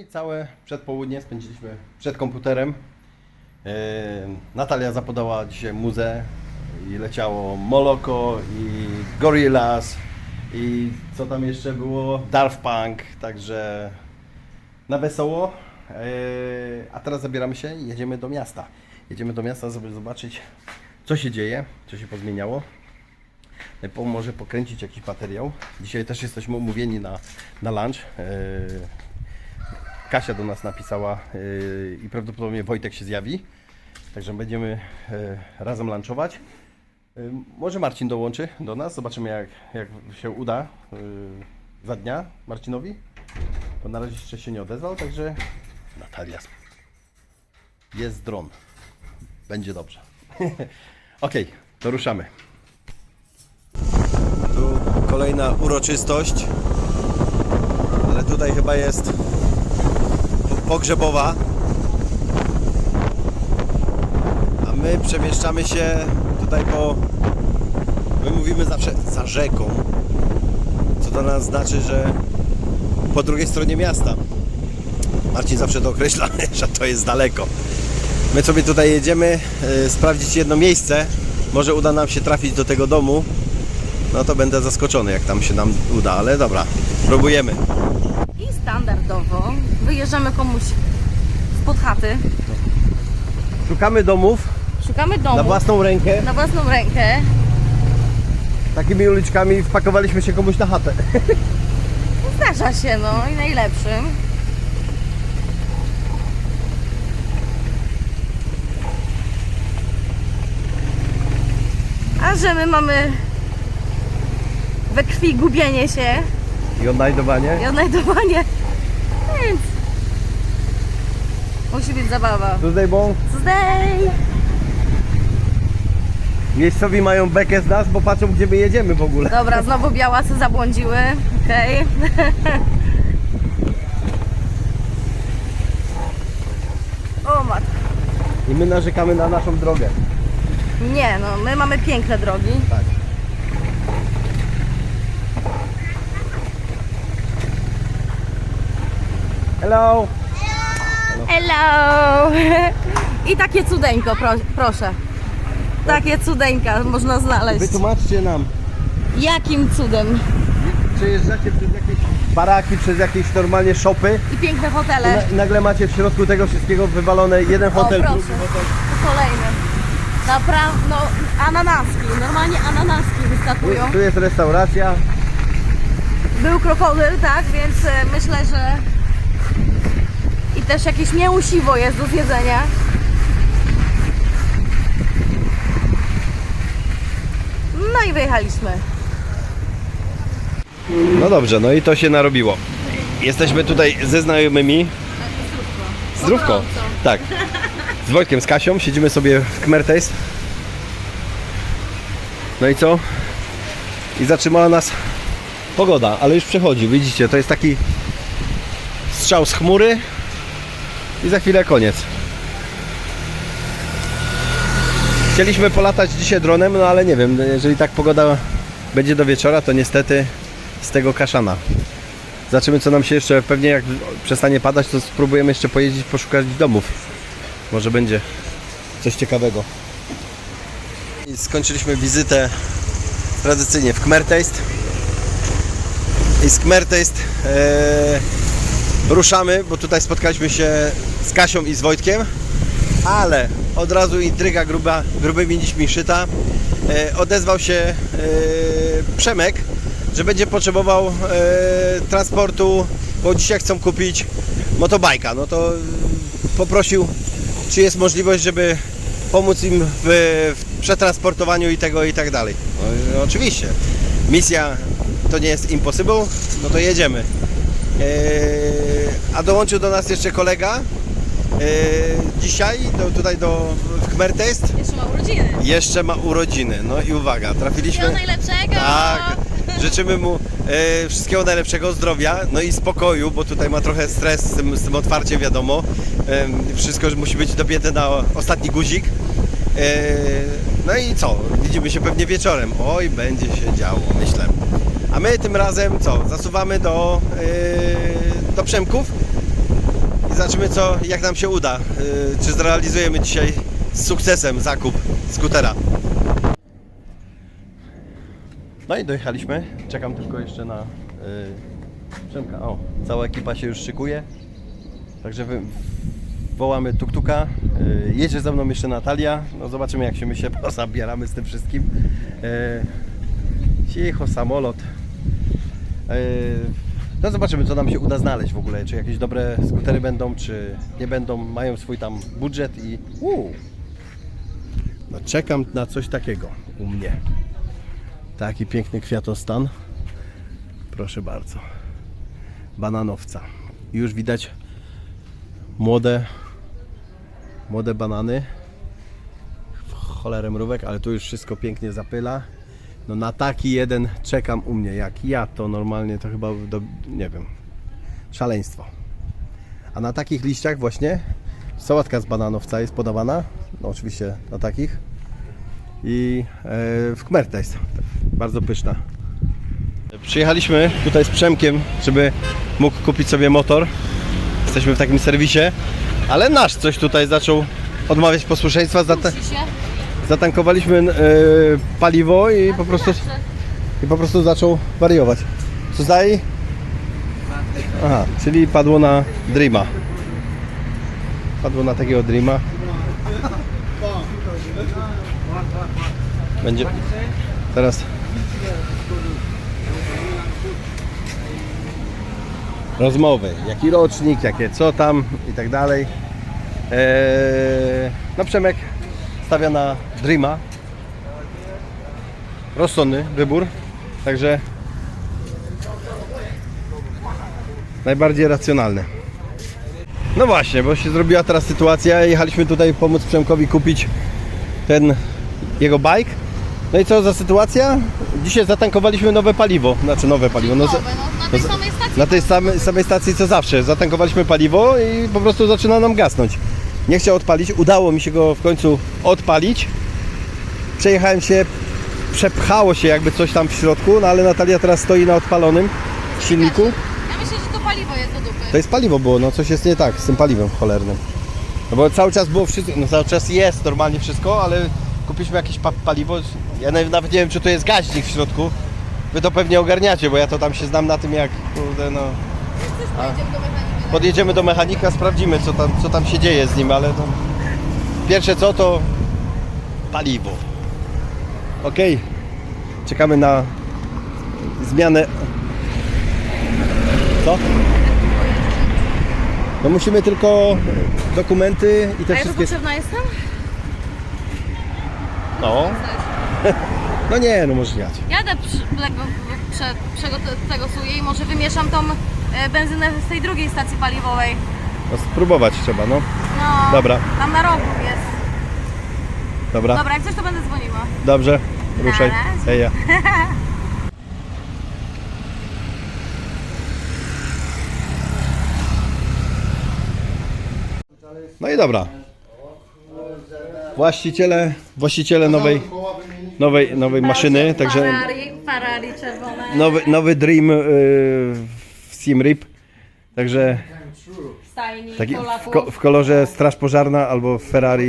I całe przedpołudnie spędziliśmy przed komputerem. Yy, Natalia zapodała dzisiaj muzę i leciało Moloko i Gorillaz i co tam jeszcze było? Daft Punk, także na wesoło. Yy, A teraz zabieramy się i jedziemy do miasta. Jedziemy do miasta, żeby zobaczyć co się dzieje, co się pozmieniało. E, może pokręcić jakiś materiał. Dzisiaj też jesteśmy umówieni na, na lunch. Kasia do nas napisała yy, i prawdopodobnie Wojtek się zjawi. Także będziemy yy, razem lunchować. Yy, może Marcin dołączy do nas. Zobaczymy jak, jak się uda za dnia Marcinowi. Bo na razie jeszcze się nie odezwał, także Natalia. Jest dron. Będzie dobrze. Okej, to ruszamy. Tu kolejna uroczystość. Ale tutaj chyba jest pogrzebowa. A my przemieszczamy się tutaj po. My mówimy zawsze za rzeką. Co to nas znaczy, że po drugiej stronie miasta. Marcin zawsze to określa, że to jest daleko. My sobie tutaj jedziemy e, sprawdzić jedno miejsce. Może uda nam się trafić do tego domu. No to będę zaskoczony, jak tam się nam uda, ale dobra, próbujemy. Wyjeżdżamy komuś spod chaty, Szukamy domów szukamy domu na własną rękę. na własną rękę. Takimi uliczkami wpakowaliśmy się komuś na chatę. Zdarza się, no i najlepszym. A że my mamy we krwi gubienie się I odnajdowanie. i odnajdowanie, więc musi być zabawa. Tutaj, bo Zdej! miejscowi mają bekę z nas, bo patrzą gdzie my jedziemy w ogóle. Dobra, znowu białasy zabłądziły. Okej. o matko. I my narzekamy na naszą drogę. Nie, no my mamy piękne drogi. Tak. Hello! Hello! I takie cudeńko, pro, proszę. Takie cudeńka można znaleźć. Wytłumaczcie nam, Jakim cudem? przejeżdżacie przez jakieś baraki, przez jakieś normalnie shopy I piękne i, hotele. na, i nagle macie w środku tego wszystkiego wywalone jeden O, hotel, proszę. drugi hotel. Kolejny. Naprawdę, no ananaski. Normalnie ananaski wyskakują. Tu, jest restauracja. Był krokodyl, tak, więc e, myślę, że też jakieś mięsiwo jest do zjedzenia. No i wyjechaliśmy. No dobrze, no i to się narobiło. Jesteśmy tutaj ze znajomymi. Zdrówko. Tak. Z Wojtkiem, z Kasią siedzimy sobie w Khmer Taste. No i co? I zatrzymała nas pogoda, ale już przechodzi. Widzicie, to jest taki strzał z chmury i za chwilę koniec. Chcieliśmy polatać dzisiaj dronem, no ale nie wiem, jeżeli tak pogoda będzie do wieczora, to niestety z tego kaszana. Zobaczymy co nam się jeszcze, pewnie jak przestanie padać, to spróbujemy jeszcze pojeździć, poszukać domów. Może będzie coś ciekawego. I skończyliśmy wizytę tradycyjnie w Khmer Taste. I z Khmer Taste e, ruszamy, bo tutaj spotkaliśmy się z Kasią i z Wojtkiem, ale od razu intryga gruba, grubymi nićmi szyta. E, odezwał się e, Przemek, że będzie potrzebował e, transportu, bo dzisiaj chcą kupić motobajka. No to e, poprosił, czy jest możliwość, żeby pomóc im w, w przetransportowaniu i tego i tak dalej. No, oczywiście. Misja to nie jest impossible, no to jedziemy. E, a dołączył do nas jeszcze kolega e, dzisiaj, do, tutaj do Taste. Jeszcze ma urodziny. Jeszcze ma urodziny. No i uwaga, trafiliśmy. najlepszego! Tak, życzymy mu e, wszystkiego najlepszego, zdrowia, no i spokoju, bo tutaj ma trochę stres z tym, z tym otwarciem, wiadomo. E, wszystko musi być dopięte na ostatni guzik. E, no i co? Widzimy się pewnie wieczorem. Oj, będzie się działo, myślę. A my tym razem co? Zasuwamy do, e, do Przemków i zobaczymy co, jak nam się uda. Yy, czy zrealizujemy dzisiaj z sukcesem zakup skutera. No i dojechaliśmy. Czekam tylko jeszcze na yy, Przemka. O, cała ekipa się już szykuje. Także wy, wołamy tuktuka. Yy, jedzie ze mną jeszcze Natalia. No zobaczymy jak się my się pozabieramy z tym wszystkim. Yy, cicho, samolot. Yy, no zobaczymy co nam się uda znaleźć w ogóle. Czy jakieś dobre skutery będą, czy nie będą. Mają swój tam budżet i... Uu. No czekam na coś takiego u mnie. Taki piękny kwiatostan. Proszę bardzo. Bananowca. Już widać młode młode banany. W cholerę mrówek, ale tu już wszystko pięknie zapyla. No na taki jeden czekam u mnie. Jak ja to normalnie to chyba do, nie wiem. Szaleństwo. A na takich liściach właśnie sałatka z bananowca jest podawana. No oczywiście na takich. I e, w Kmertes. Bardzo pyszna. Przyjechaliśmy tutaj z Przemkiem, żeby mógł kupić sobie motor. Jesteśmy w takim serwisie, ale nasz coś tutaj zaczął odmawiać posłuszeństwa. Musi się. Zatankowaliśmy e, paliwo i po prostu i po prostu zaczął wariować. Co zdaje? Aha, czyli padło na Dreama. Padło na takiego Dreama. Będzie teraz rozmowy. Jaki rocznik, jakie co tam i tak dalej. Eee, no Przemek stawia na Dreama. Rozsądny wybór. Także najbardziej racjonalny. No właśnie, bo się zrobiła teraz sytuacja. Jechaliśmy tutaj pomóc Przemkowi kupić ten jego bike. No i co za sytuacja? Dzisiaj zatankowaliśmy nowe paliwo. Znaczy nowe paliwo. No, no, na tej no, samej stacji. na tej samej, samej stacji co zawsze. Zatankowaliśmy paliwo i po prostu zaczyna nam gasnąć. Nie chciał odpalić. Udało mi się go w końcu odpalić. Przejechałem się, przepchało się jakby coś tam w środku, no ale Natalia teraz stoi na odpalonym silniku. Ja myślę, że to paliwo jest do dupy. To jest paliwo było, no coś jest nie tak z tym paliwem cholernym. No bo cały czas było wszystko, no cały czas jest normalnie wszystko, ale kupiliśmy jakieś pa paliwo. Ja na- nawet nie wiem czy to jest gaźnik w środku. Wy to pewnie ogarniacie, bo ja to tam się znam na tym jak, kurde no. Do mechaniki. Podjedziemy do mechanika, sprawdzimy co tam, co tam się dzieje z nim, ale to pierwsze co to paliwo. Ok, czekamy na zmianę. Co? No musimy tylko dokumenty i te A ja wszystkie. potrzebna jestem? No, no nie, no możesz jechać. Jadę przy, tego, prze, przego, tego suję i może wymieszam tą e, benzynę z tej drugiej stacji paliwowej. No, spróbować trzeba, no. No, Dobra. Tam na rogu jest. Dobra, Dobra, jak coś to będę dzwoniła. dobrze, ruszaj. Heja. No i dobra. Właściciele, właściciele nowej, nowej, nowej maszyny, także Ferrari, Ferrari czerwone. nowy, nowy Dream yy, Sim Rip. Także Stajni, taki w, Polaków. ko, w kolorze Straż Pożarna albo Ferrari.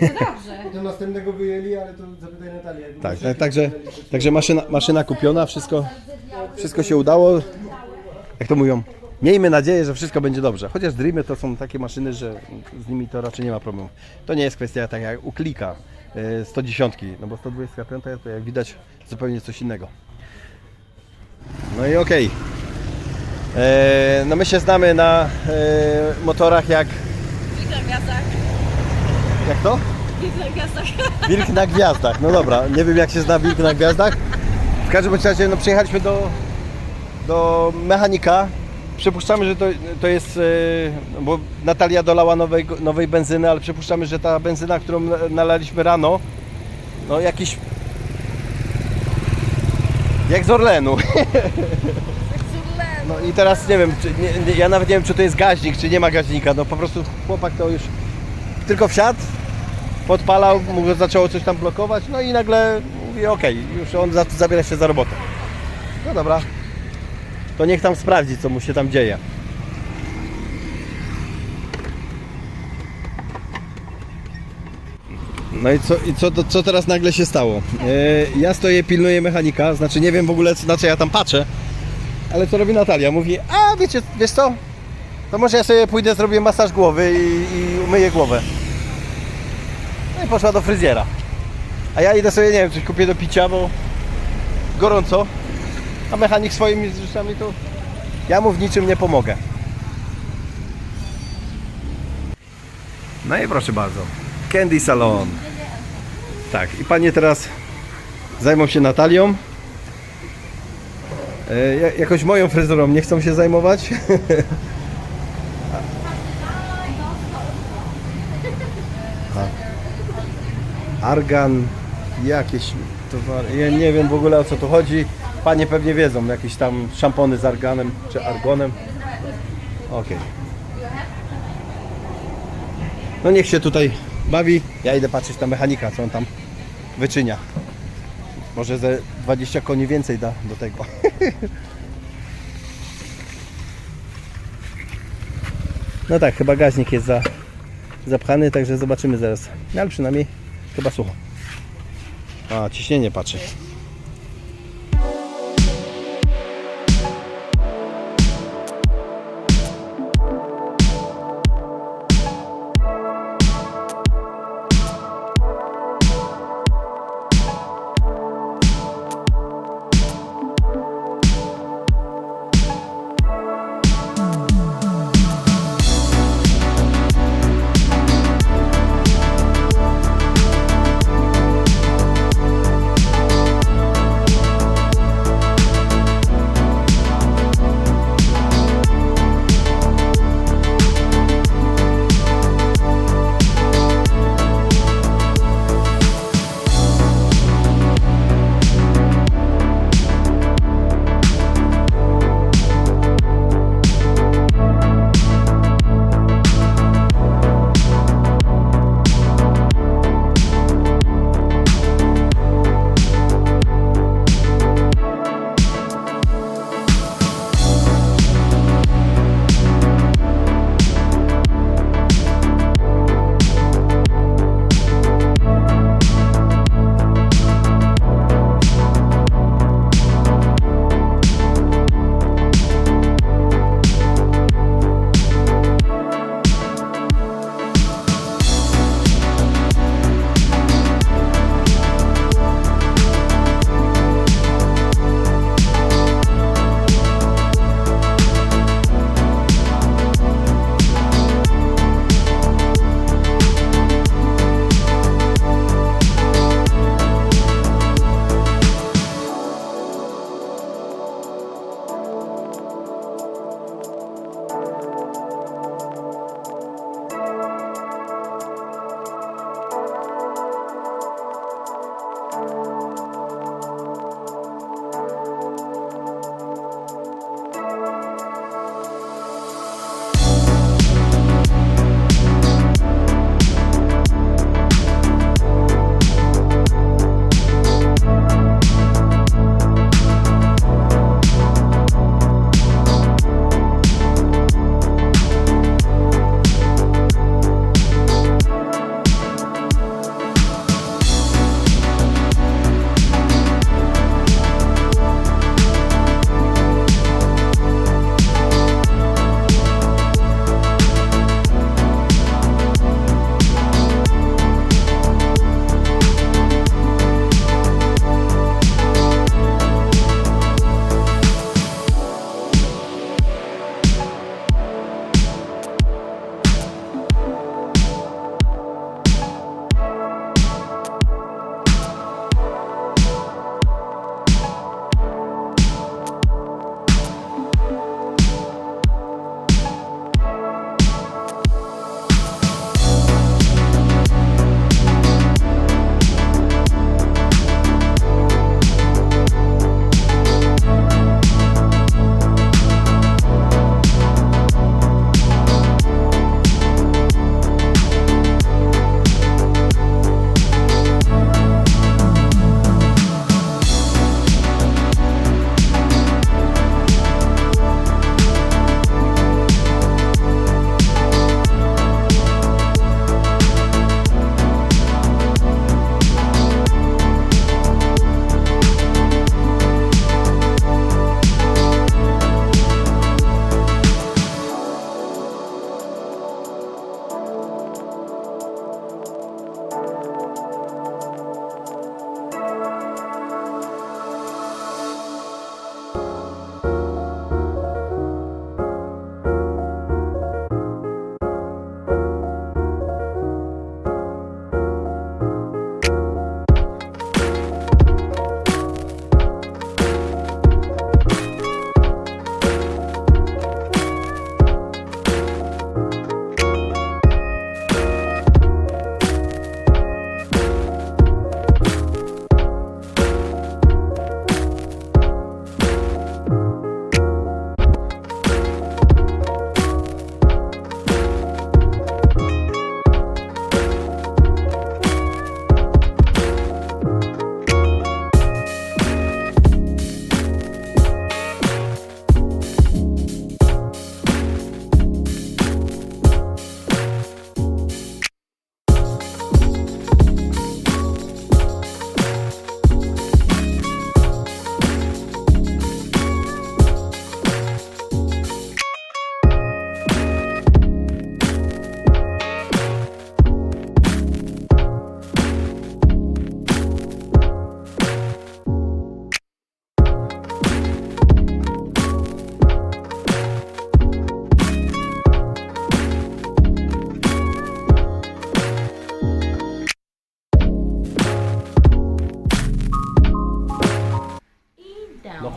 Dobrze. Do następnego wyjęli, ale to zapytaj Natalię. Tak, tak także, także maszyna, maszyna kupiona, wszystko, wszystko się udało. Jak to mówią, miejmy nadzieję, że wszystko będzie dobrze. Chociaż Dreamy to są takie maszyny, że z nimi to raczej nie ma problemu. To nie jest kwestia tak jak u Klika y, 110, no bo 125 to jak widać zupełnie coś innego. No i okej. E, No my się znamy na e, motorach jak... Wilk na gwiazdach. Jak to? Wilk na gwiazdach. Wilk na gwiazdach. No dobra, nie wiem jak się zna wilk na gwiazdach. W każdym bądź razie no, przyjechaliśmy do, do mechanika. Przypuszczamy, że to, to jest, e, bo Natalia dolała nowej, nowej benzyny, ale przypuszczamy, że ta benzyna, którą na- nalaliśmy rano, no jakiś jak z Orlenu. No i teraz nie wiem, czy, nie, nie, ja nawet nie wiem, czy to jest gaźnik, czy nie ma gaźnika. No po prostu chłopak to już tylko wsiadł, podpalał, mu zaczęło coś tam blokować, no i nagle mówię, okej, już on zabiera się za robotę. No dobra, to niech tam sprawdzi, co mu się tam dzieje. No i co, i co, to, co teraz nagle się stało? E, ja stoję, pilnuję mechanika, znaczy nie wiem w ogóle, na co ja tam patrzę, ale co robi Natalia? Mówi, a wiecie, wiesz co? To może ja sobie pójdę, zrobię masaż głowy i, i umyję głowę. Poszła do fryzjera. A ja idę sobie, nie wiem, coś kupię do picia, bo gorąco. A mechanik swoimi rzeczami to ja mu w niczym nie pomogę. No i proszę bardzo. Candy Salon. Tak, i panie teraz zajmą się Natalią. E, ja- jakoś moją fryzurą nie chcą się zajmować. Argan, jakieś towary. Ja nie wiem w ogóle o co tu chodzi. Panie pewnie wiedzą, jakieś tam szampony z arganem czy argonem. Okej. No niech się tutaj bawi. Ja idę patrzeć na mechanika, co on tam wyczynia. Może ze 20 koni więcej da do tego. No tak, chyba gaźnik jest za, zapchany, także zobaczymy zaraz. No, ale przynajmniej chyba sucho. A, ciśnienie patrzę.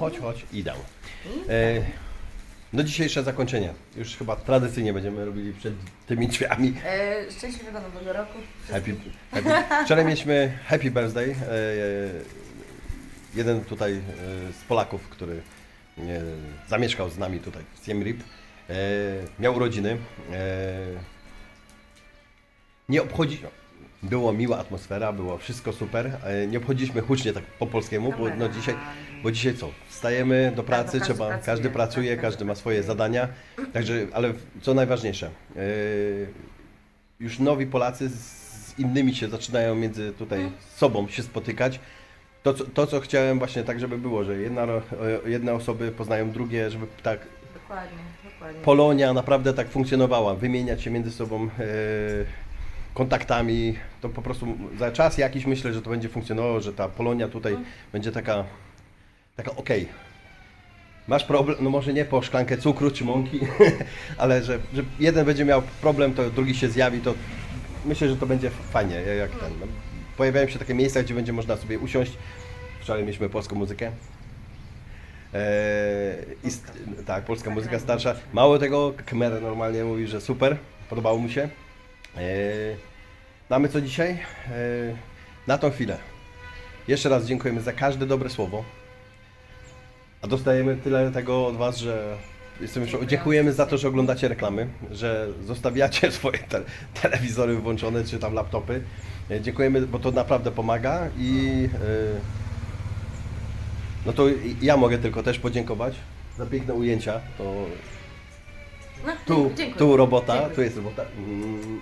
Chodź, idę. E, no dzisiejsze zakończenie. Już chyba tradycyjnie będziemy robili przed tymi drzwiami. E, szczęśliwego nowego roku. Happy, happy. Wczoraj mieliśmy happy birthday. E, jeden tutaj e, z Polaków, który e, zamieszkał z nami tutaj w Siem Reap, e, miał urodziny. E, nie obchodzi... Było miła atmosfera, było wszystko super. E, nie obchodziliśmy hucznie tak po polskiemu, bo no dzisiaj, bo dzisiaj co? Wstajemy do pracy, bo każdy trzeba, pracuje, każdy pracuje, tak, każdy ma swoje zadania. Także, ale co najważniejsze, e, już nowi Polacy z, innymi się zaczynają między tutaj sobą się spotykać. To co, to, co chciałem właśnie tak, żeby było, że jedna, e, jedne osoby poznają drugie, żeby tak Dokładnie, dokładnie. Polonia naprawdę tak funkcjonowała, wymieniać się między sobą e, kontaktami, to po prostu za czas jakiś myślę, że to będzie funkcjonowało, że ta Polonia tutaj będzie taka, taka okej. Masz problem, no może nie po szklankę cukru czy mąki, ale że, że jeden będzie miał problem, to drugi się zjawi, to myślę, że to będzie fajnie, jak ten. No, pojawiają się takie miejsca, gdzie będzie można sobie usiąść. Wczoraj mieliśmy polską muzykę. Eee, i st- tak, polska muzyka starsza. Mało tego, Kmer normalnie mówi, że super, podobało mu się. Eee, no a my co dzisiaj? Eee, na tą chwilę. Jeszcze raz dziękujemy za każde dobre słowo. A dostajemy tyle tego od Was, że jestem już, dziękujemy za to, że oglądacie reklamy, że zostawiacie swoje te, telewizory włączone czy tam laptopy. E, Dziękujemy, bo to naprawdę pomaga i e, no to ja mogę tylko też podziękować za piękne ujęcia. To tu, dziękuję. tu robota, Dziękuję. tu jest robota. Mm,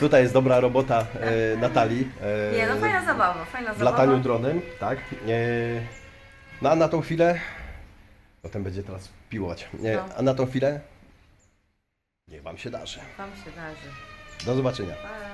Tutaj jest dobra robota e, Natalii. e, Nie, no fajna zabawa, fajna w zabawa. lataniu dronem, tak. E, no a na tą chwilę, potem będzie teraz piłować, e, No. a na tą chwilę niech Wam się darzy. Wam się darzy. Do zobaczenia. Pa.